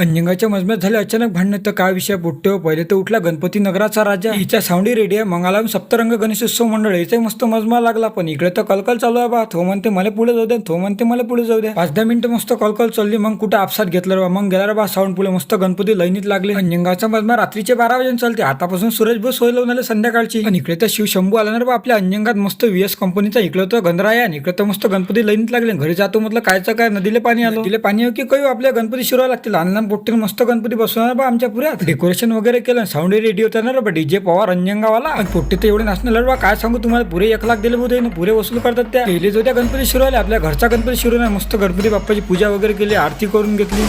अंजंगाच्या मजम्यात झाले अचानक भांडणं तर काय विषय? बुट्टे पहिले तर उठला गणपती नगराचा राजा. हिच्या सावंडी रेडी आहे. मंगाला सप्तरंग गणेशोत्सव मंडळ. याचा मस्त मजमा लागला पण इकडे तर कलकल चालू आहे बा. थो म्हणते मला पुढे जाऊ दे थो म्हणते मला पुढे जाऊ दे पाच दहा मिनिटं मस्त कलकल चालली. मग कुठे आपसात घेतलं रे बा? मग गेला रे बा साऊंड पुढे. मस्त गणपती लईनीत लागले. अंजंगाचा मजमा रात्रीचे बारा वाजून चालते. आतापासून सूरज बस होईल लावून आले संध्याकाळची. आणि इकडे तर शिव शंभू आला ना रे बा. आपल्या अंजंगात मस्त व्हीएस कंपनीचा इकडे तर गंधरा आहे आणि इकडे तर मस्त गणपती लईनीत लागले. घरी जातो म्हटलं कायचं काय? नदीले पाणी आलं. तिला पाणी की काही आपल्या गणपती शिरवा लागतील. लहान लहान पोट्टीने मस्त गणपती बसवणार बा आमच्या पुऱ्यात. डेकोरेशन वगैरे केलं साऊंड रेडिओ होता बा डीजे पवार अंजंगावाला आणि पोट्टी तर एवढे नाचणार बा काय सांगू तुम्हाला पुरे एक लाख दिले होते पुरे वसूल करतात त्या. पहिले जो त्या गणपती आल्या आपल्या घरचा गणपती शिरवला मस्त गणपती बाप्पाची पूजा वगैरे केली आरती करून घेतली.